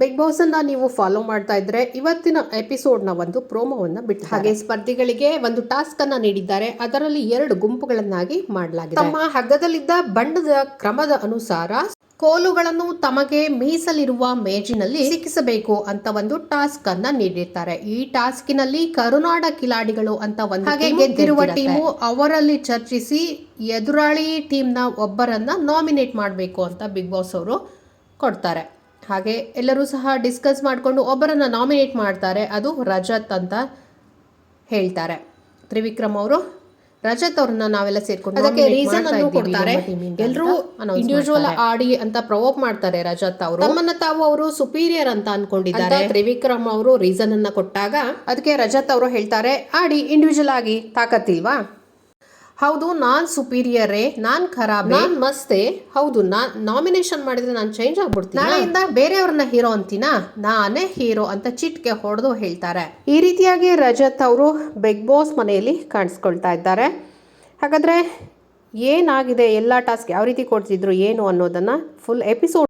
Big boss ಅನ್ನ ನೀವು follow ಮಾಡ್ತಾ ಇದ್ರೆ ಇವತ್ತಿನ ಎಪಿಸೋಡ್ನ ಒಂದು ಪ್ರೋಮೋವನ್ನ ಬಿಟ್ಟು ಹಾಗೆ ಸ್ಪರ್ಧಿಗಳಿಗೆ ಒಂದು ಟಾಸ್ಕ್ ಅನ್ನ ನೀಡಿದ್ದಾರೆ. ಅದರಲ್ಲಿ ಎರಡು ಗುಂಪುಗಳನ್ನಾಗಿ ಮಾಡಲಾಗಿದೆ. ತಮ್ಮ ಹಗ್ಗದಲ್ಲಿದ್ದ ಬಣ್ಣದ ಕ್ರಮದ ಅನುಸಾರ ಕೋಲುಗಳನ್ನು ತಮಗೆ ಮೀಸಲಿರುವ ಮೇಜಿನಲ್ಲಿ ಸಿಕ್ಕಿಸಬೇಕು ಅಂತ ಒಂದು ಟಾಸ್ಕ್ ಅನ್ನ ನೀಡಿರ್ತಾರೆ. ಈ ಟಾಸ್ಕಿನಲ್ಲಿ ಕರುನಾಡ ಕಿಲಾಡಿಗಳು ಅಂತ ಒಂದು ಹಾಗೆ ಗೆದ್ದಿರುವ ಟೀಮು ಅವರಲ್ಲಿ ಚರ್ಚಿಸಿ ಎದುರಾಳಿ ಟೀಮ್ನ ಒಬ್ಬರನ್ನ ನಾಮಿನೇಟ್ ಮಾಡಬೇಕು ಅಂತ ಬಿಗ್ ಬಾಸ್ ಅವರು ಕೊಡ್ತಾರೆ. ಹಾಗೆ ಎಲ್ಲರೂ ಸಹ ಡಿಸ್ಕಸ್ ಮಾಡಿಕೊಂಡು ಒಬ್ಬರನ್ನ ನಾಮಿನೇಟ್ ಮಾಡ್ತಾರೆ. ಅದು ರಜತ್ ಅಂತ ಹೇಳ್ತಾರೆ. ತ್ರಿವಿಕ್ರಮ್ ಅವರು ರಜತ್ ಅವ್ರನ್ನ ನಾವೆಲ್ಲ ಸೇರ್ಕೊಂಡು ಅದಕ್ಕೆ ರೀಸನ್ ಅನ್ನು ಕೊಡ್ತಾರೆ. ಎಲ್ಲರೂ ಇಂಡಿವಿಜುವಲ್ ಆಡಿ ಅಂತ ಪ್ರವೋಕ್ ಮಾಡ್ತಾರೆ ರಜತ್ ಅವರು. ತಮ್ಮನ್ನ ತಾವು ಅವರು ಸುಪೀರಿಯರ್ ಅಂತ ಅನ್ಕೊಂಡಿದ್ದಾರೆ. ತ್ರಿವಿಕ್ರಮ್ ಅವರು ರೀಸನ್ ಅನ್ನ ಕೊಟ್ಟಾಗ ಅದಕ್ಕೆ ರಜತ್ ಅವರು ಹೇಳ್ತಾರೆ ಆಡಿ ಇಂಡಿವಿಜುವಲ್ ಆಗಿ ತಾಕತ್ತಿಲ್ವಾ? ಹೌದು ನಾನ್ ಸುಪೀರಿಯರೇ ನಾನ್ ಖರಾಬ್. ನಾನ್ ಮಸ್ತೆ. ಹೌದು ನಾನು ನಾಮಿನೇಷನ್ ಮಾಡಿದ್ರೆ ನಾನು ಚೇಂಜ್ ಆಗ್ಬಿಡ್ತೀನಿ? ನಾಳೆಯಿಂದ ಬೇರೆಯವ್ರನ್ನ ಹೀರೋ ಅಂತೀನಾ? ನಾನೇ ಹೀರೋ ಅಂತ ಚಿಟ್ಕೆ ಹೊಡೆದು ಹೇಳ್ತಾರೆ. ಈ ರೀತಿಯಾಗಿ ರಜತ್ ಅವರು ಬಿಗ್ ಬಾಸ್ ಮನೆಯಲ್ಲಿ ಕಾಣಿಸ್ಕೊಳ್ತಾ ಇದ್ದಾರೆ. ಹಾಗಾದ್ರೆ ಏನಾಗಿದೆ ಎಲ್ಲ ಟಾಸ್ಕ್ ಯಾವ ರೀತಿ ಕೊಡ್ತಿದ್ರು ಏನು ಅನ್ನೋದನ್ನ ಫುಲ್ ಎಪಿಸೋಡ್